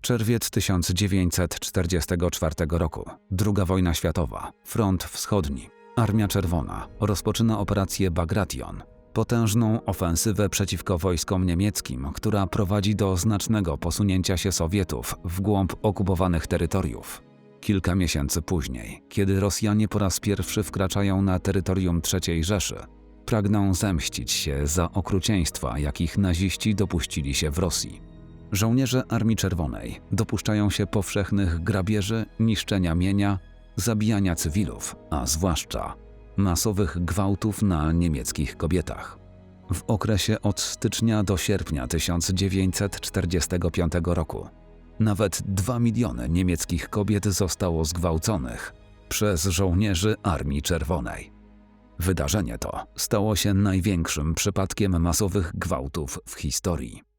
Czerwiec 1944 roku. Druga wojna światowa. Front wschodni. Armia Czerwona rozpoczyna operację Bagration. Potężną ofensywę przeciwko wojskom niemieckim, która prowadzi do znacznego posunięcia się Sowietów w głąb okupowanych terytoriów. Kilka miesięcy później, kiedy Rosjanie po raz pierwszy wkraczają na terytorium III Rzeszy, pragną zemścić się za okrucieństwa, jakich naziści dopuścili się w Rosji. Żołnierze Armii Czerwonej dopuszczają się powszechnych grabieży, niszczenia mienia, zabijania cywilów, a zwłaszcza masowych gwałtów na niemieckich kobietach. W okresie od stycznia do sierpnia 1945 roku nawet 2 miliony niemieckich kobiet zostało zgwałconych przez żołnierzy Armii Czerwonej. Wydarzenie to stało się największym przypadkiem masowych gwałtów w historii.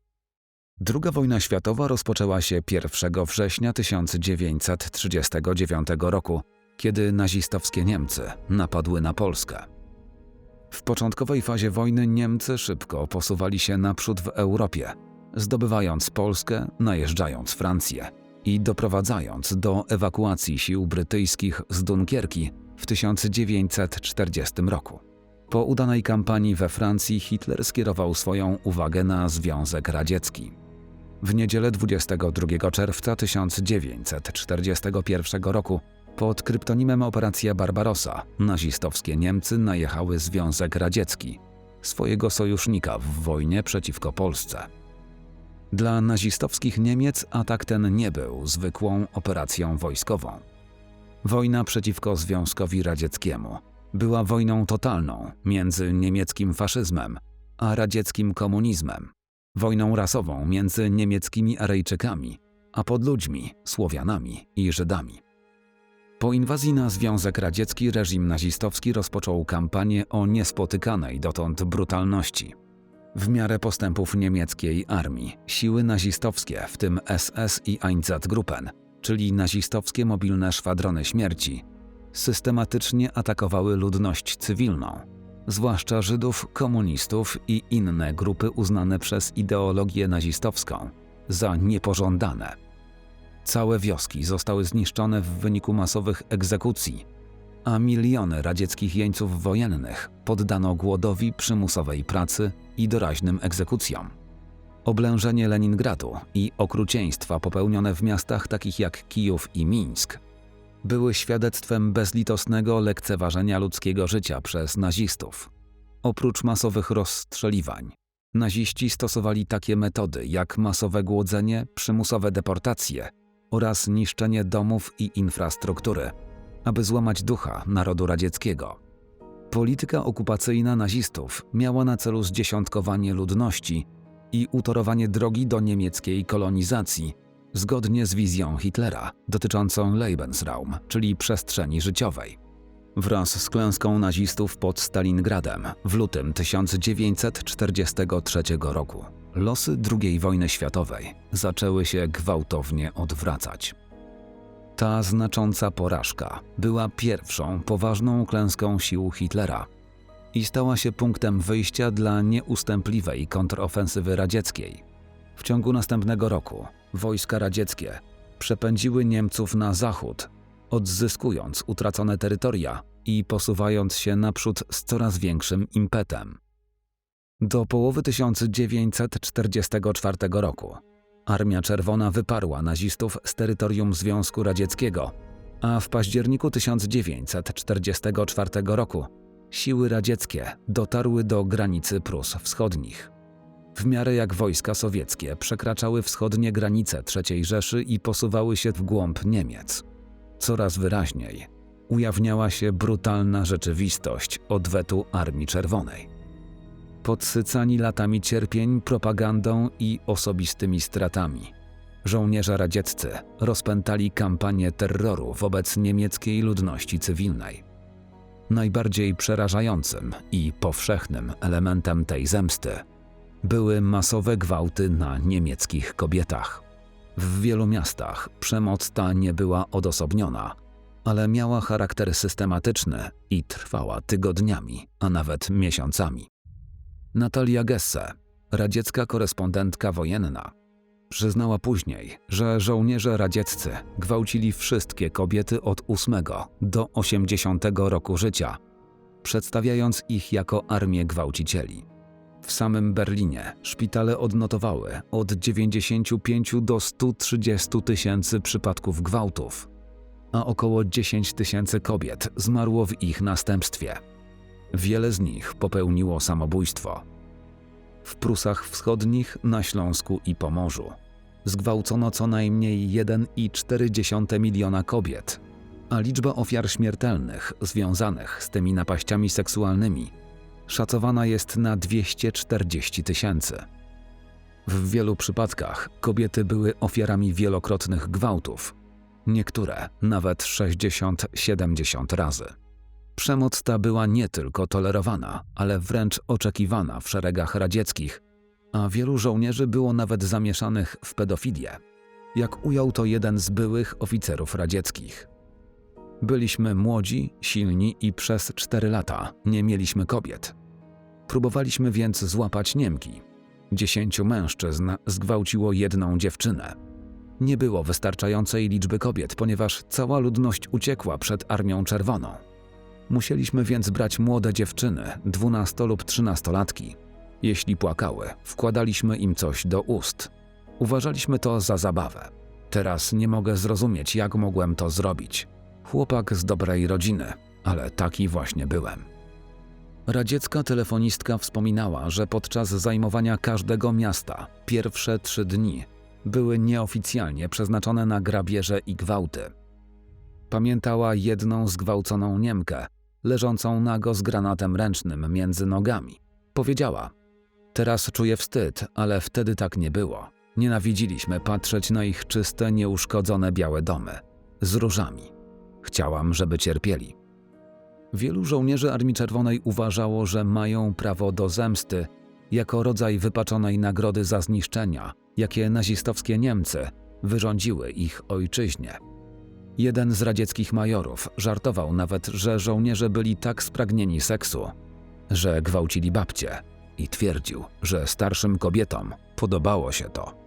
Druga wojna światowa rozpoczęła się 1 września 1939 roku, kiedy nazistowskie Niemcy napadły na Polskę. W początkowej fazie wojny Niemcy szybko posuwali się naprzód w Europie, zdobywając Polskę, najeżdżając Francję i doprowadzając do ewakuacji sił brytyjskich z Dunkierki w 1940 roku. Po udanej kampanii we Francji Hitler skierował swoją uwagę na Związek Radziecki. W niedzielę 22 czerwca 1941 roku pod kryptonimem Operacja Barbarossa nazistowskie Niemcy najechały Związek Radziecki, swojego sojusznika w wojnie przeciwko Polsce. Dla nazistowskich Niemiec atak ten nie był zwykłą operacją wojskową. Wojna przeciwko Związkowi Radzieckiemu była wojną totalną między niemieckim faszyzmem a radzieckim komunizmem, wojną rasową między niemieckimi Arejczykami a podludźmi, Słowianami i Żydami. Po inwazji na Związek Radziecki reżim nazistowski rozpoczął kampanię o niespotykanej dotąd brutalności. W miarę postępów niemieckiej armii, siły nazistowskie, w tym SS i Einsatzgruppen, czyli nazistowskie mobilne szwadrony śmierci, systematycznie atakowały ludność cywilną, zwłaszcza Żydów, komunistów i inne grupy uznane przez ideologię nazistowską za niepożądane. Całe wioski zostały zniszczone w wyniku masowych egzekucji, a miliony radzieckich jeńców wojennych poddano głodowi, przymusowej pracy i doraźnym egzekucjom. Oblężenie Leningradu i okrucieństwa popełnione w miastach takich jak Kijów i Mińsk były świadectwem bezlitosnego lekceważenia ludzkiego życia przez nazistów. Oprócz masowych rozstrzeliwań, naziści stosowali takie metody jak masowe głodzenie, przymusowe deportacje oraz niszczenie domów i infrastruktury, aby złamać ducha narodu radzieckiego. Polityka okupacyjna nazistów miała na celu zdziesiątkowanie ludności i utorowanie drogi do niemieckiej kolonizacji, zgodnie z wizją Hitlera dotyczącą Lebensraum, czyli przestrzeni życiowej. Wraz z klęską nazistów pod Stalingradem w lutym 1943 roku losy II wojny światowej zaczęły się gwałtownie odwracać. Ta znacząca porażka była pierwszą poważną klęską sił Hitlera i stała się punktem wyjścia dla nieustępliwej kontrofensywy radzieckiej. W ciągu następnego roku wojska radzieckie przepędziły Niemców na zachód, odzyskując utracone terytoria i posuwając się naprzód z coraz większym impetem. Do połowy 1944 roku Armia Czerwona wyparła nazistów z terytorium Związku Radzieckiego, a w październiku 1944 roku siły radzieckie dotarły do granicy Prus Wschodnich. W miarę jak wojska sowieckie przekraczały wschodnie granice III Rzeszy i posuwały się w głąb Niemiec. Coraz wyraźniej ujawniała się brutalna rzeczywistość odwetu Armii Czerwonej. Podsycani latami cierpień, propagandą i osobistymi stratami, żołnierze radzieccy rozpętali kampanię terroru wobec niemieckiej ludności cywilnej. Najbardziej przerażającym i powszechnym elementem tej zemsty były masowe gwałty na niemieckich kobietach. W wielu miastach przemoc ta nie była odosobniona, ale miała charakter systematyczny i trwała tygodniami, a nawet miesiącami. Natalia Gesse, radziecka korespondentka wojenna, Przyznała później, że żołnierze radzieccy gwałcili wszystkie kobiety od 8 do 80 roku życia, przedstawiając ich jako armię gwałcicieli. W samym Berlinie szpitale odnotowały od 95 do 130 tysięcy przypadków gwałtów, a około 10 tysięcy kobiet zmarło w ich następstwie. Wiele z nich popełniło samobójstwo. W Prusach Wschodnich, na Śląsku i Pomorzu zgwałcono co najmniej 1,4 miliona kobiet, a liczba ofiar śmiertelnych związanych z tymi napaściami seksualnymi szacowana jest na 240 tysięcy. W wielu przypadkach kobiety były ofiarami wielokrotnych gwałtów, niektóre nawet 60-70 razy. Przemoc ta była nie tylko tolerowana, ale wręcz oczekiwana w szeregach radzieckich, a wielu żołnierzy było nawet zamieszanych w pedofilię, jak ujął to jeden z byłych oficerów radzieckich. Byliśmy młodzi, silni i przez cztery lata nie mieliśmy kobiet. Próbowaliśmy więc złapać Niemki. Dziesięciu mężczyzn zgwałciło jedną dziewczynę. Nie było wystarczającej liczby kobiet, ponieważ cała ludność uciekła przed Armią Czerwoną. Musieliśmy więc brać młode dziewczyny, dwunasto lub trzynastolatki. Jeśli płakały, wkładaliśmy im coś do ust. Uważaliśmy to za zabawę. Teraz nie mogę zrozumieć, jak mogłem to zrobić. Chłopak z dobrej rodziny, ale taki właśnie byłem. Radziecka telefonistka wspominała, że podczas zajmowania każdego miasta pierwsze trzy dni były nieoficjalnie przeznaczone na grabieże i gwałty. Pamiętała jedną zgwałconą Niemkę, leżącą nago z granatem ręcznym między nogami. Powiedziała: Teraz czuję wstyd, ale wtedy tak nie było. Nienawidziliśmy patrzeć na ich czyste, nieuszkodzone białe domy z różami. Chciałam, żeby cierpieli. Wielu żołnierzy Armii Czerwonej uważało, że mają prawo do zemsty jako rodzaj wypaczonej nagrody za zniszczenia, jakie nazistowskie Niemcy wyrządziły ich ojczyźnie. Jeden z radzieckich majorów żartował nawet, że żołnierze byli tak spragnieni seksu, że gwałcili babcie i twierdził, że starszym kobietom podobało się to.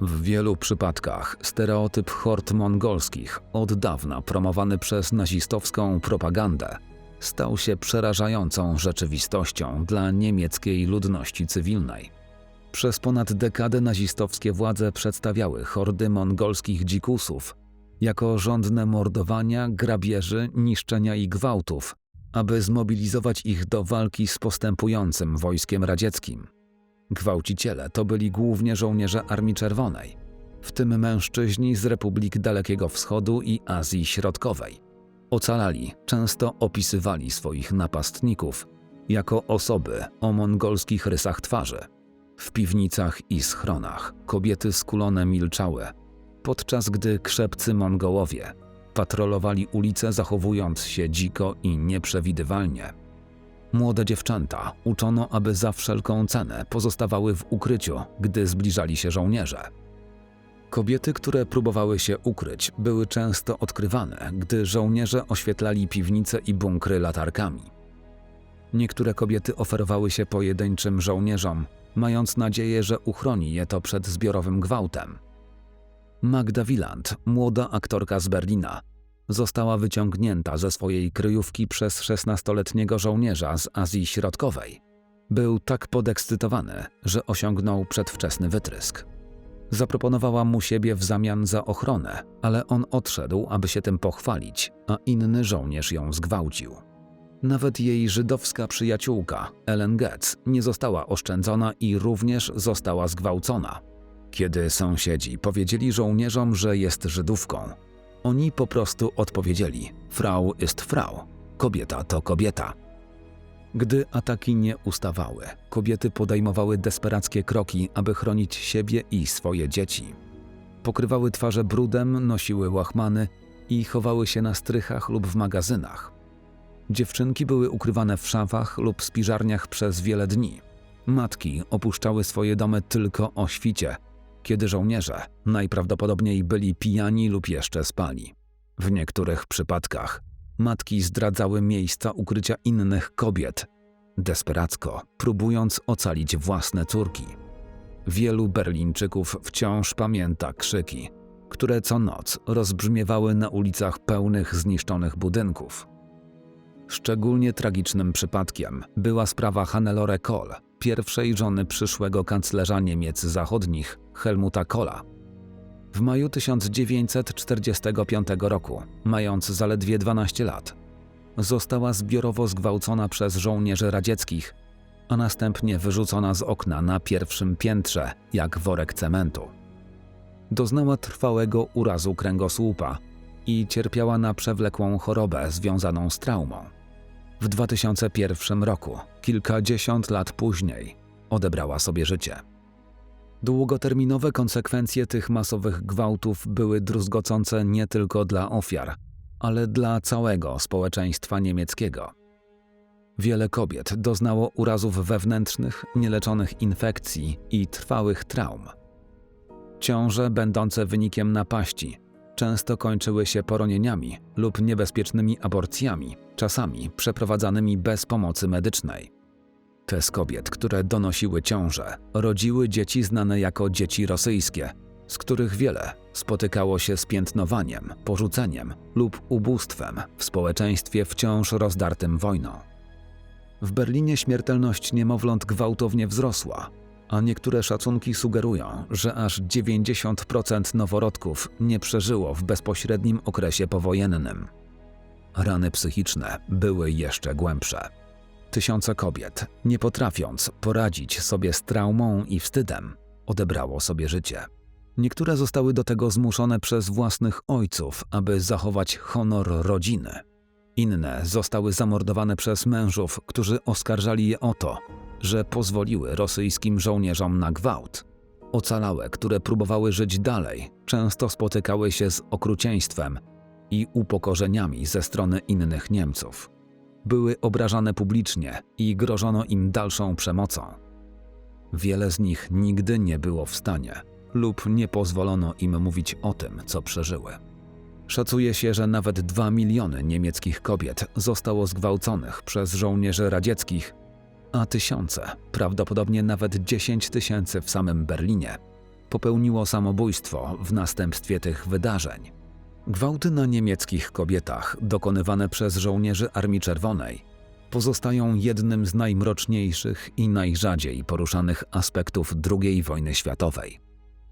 W wielu przypadkach stereotyp hord mongolskich, od dawna promowany przez nazistowską propagandę, stał się przerażającą rzeczywistością dla niemieckiej ludności cywilnej. Przez ponad dekadę nazistowskie władze przedstawiały hordy mongolskich dzikusów jako żądne mordowania, grabieży, niszczenia i gwałtów, aby zmobilizować ich do walki z postępującym wojskiem radzieckim. Gwałciciele to byli głównie żołnierze Armii Czerwonej, w tym mężczyźni z Republik Dalekiego Wschodu i Azji Środkowej. Ocalali często opisywali swoich napastników jako osoby o mongolskich rysach twarzy. W piwnicach i schronach kobiety skulone milczały, podczas gdy krzepcy Mongołowie patrolowali ulice zachowując się dziko i nieprzewidywalnie. Młode dziewczęta uczono, aby za wszelką cenę pozostawały w ukryciu, gdy zbliżali się żołnierze. Kobiety, które próbowały się ukryć, były często odkrywane, gdy żołnierze oświetlali piwnice i bunkry latarkami. Niektóre kobiety oferowały się pojedynczym żołnierzom, mając nadzieję, że uchroni je to przed zbiorowym gwałtem. Magda Wieland, młoda aktorka z Berlina, została wyciągnięta ze swojej kryjówki przez 16-letniego żołnierza z Azji Środkowej. Był tak podekscytowany, że osiągnął przedwczesny wytrysk. Zaproponowała mu siebie w zamian za ochronę, ale on odszedł, aby się tym pochwalić, a inny żołnierz ją zgwałcił. Nawet jej żydowska przyjaciółka, Ellen Getz, nie została oszczędzona i również została zgwałcona. Kiedy sąsiedzi powiedzieli żołnierzom, że jest Żydówką, oni po prostu odpowiedzieli: Frau ist Frau, kobieta to kobieta. Gdy ataki nie ustawały, kobiety podejmowały desperackie kroki, aby chronić siebie i swoje dzieci. Pokrywały twarze brudem, nosiły łachmany i chowały się na strychach lub w magazynach. Dziewczynki były ukrywane w szafach lub spiżarniach przez wiele dni. Matki opuszczały swoje domy tylko o świcie, kiedy żołnierze najprawdopodobniej byli pijani lub jeszcze spali. W niektórych przypadkach matki zdradzały miejsca ukrycia innych kobiet, desperacko próbując ocalić własne córki. wielu Berlińczyków wciąż pamięta krzyki, które co noc rozbrzmiewały na ulicach pełnych zniszczonych budynków. Szczególnie tragicznym przypadkiem była sprawa Hannelore Kohl, pierwszej żony przyszłego kanclerza Niemiec Zachodnich Helmuta Kohla. W maju 1945 roku, mając zaledwie 12 lat, została zbiorowo zgwałcona przez żołnierzy radzieckich, a następnie wyrzucona z okna na pierwszym piętrze, jak worek cementu. Doznała trwałego urazu kręgosłupa i cierpiała na przewlekłą chorobę związaną z traumą. W 2001 roku, kilkadziesiąt lat później, odebrała sobie życie. Długoterminowe konsekwencje tych masowych gwałtów były druzgocące nie tylko dla ofiar, ale dla całego społeczeństwa niemieckiego. Wiele kobiet doznało urazów wewnętrznych, nieleczonych infekcji i trwałych traum. Ciąże będące wynikiem napaści często kończyły się poronieniami lub niebezpiecznymi aborcjami, czasami przeprowadzanymi bez pomocy medycznej. Te z kobiet, które donosiły ciążę, rodziły dzieci znane jako dzieci rosyjskie, z których wiele spotykało się z piętnowaniem, porzuceniem lub ubóstwem w społeczeństwie wciąż rozdartym wojną. W Berlinie śmiertelność niemowląt gwałtownie wzrosła, a niektóre szacunki sugerują, że aż 90% noworodków nie przeżyło w bezpośrednim okresie powojennym. Rany psychiczne były jeszcze głębsze. Tysiące kobiet, nie potrafiąc poradzić sobie z traumą i wstydem, odebrało sobie życie. Niektóre zostały do tego zmuszone przez własnych ojców, aby zachować honor rodziny. Inne zostały zamordowane przez mężów, którzy oskarżali je o to, że pozwoliły rosyjskim żołnierzom na gwałt. Ocalałe, które próbowały żyć dalej, często spotykały się z okrucieństwem i upokorzeniami ze strony innych Niemców. Były obrażane publicznie i grożono im dalszą przemocą. Wiele z nich nigdy nie było w stanie lub nie pozwolono im mówić o tym, co przeżyły. Szacuje się, że nawet 2 miliony niemieckich kobiet zostało zgwałconych przez żołnierzy radzieckich, a tysiące, prawdopodobnie nawet 10 tysięcy w samym Berlinie, popełniło samobójstwo w następstwie tych wydarzeń. Gwałty na niemieckich kobietach dokonywane przez żołnierzy Armii Czerwonej pozostają jednym z najmroczniejszych i najrzadziej poruszanych aspektów II wojny światowej.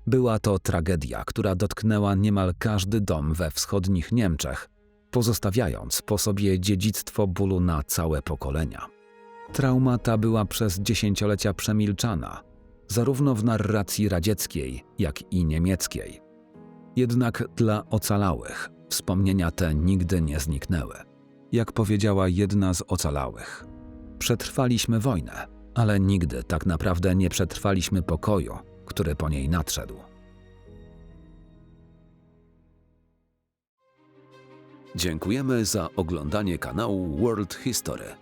Była to tragedia, która dotknęła niemal każdy dom we wschodnich Niemczech, pozostawiając po sobie dziedzictwo bólu na całe pokolenia. Trauma ta była przez dziesięciolecia przemilczana, zarówno w narracji radzieckiej, jak i niemieckiej. Jednak dla ocalałych wspomnienia te nigdy nie zniknęły. Jak powiedziała jedna z ocalałych, przetrwaliśmy wojnę, ale nigdy tak naprawdę nie przetrwaliśmy pokoju, który po niej nadszedł. Dziękujemy za oglądanie kanału World History.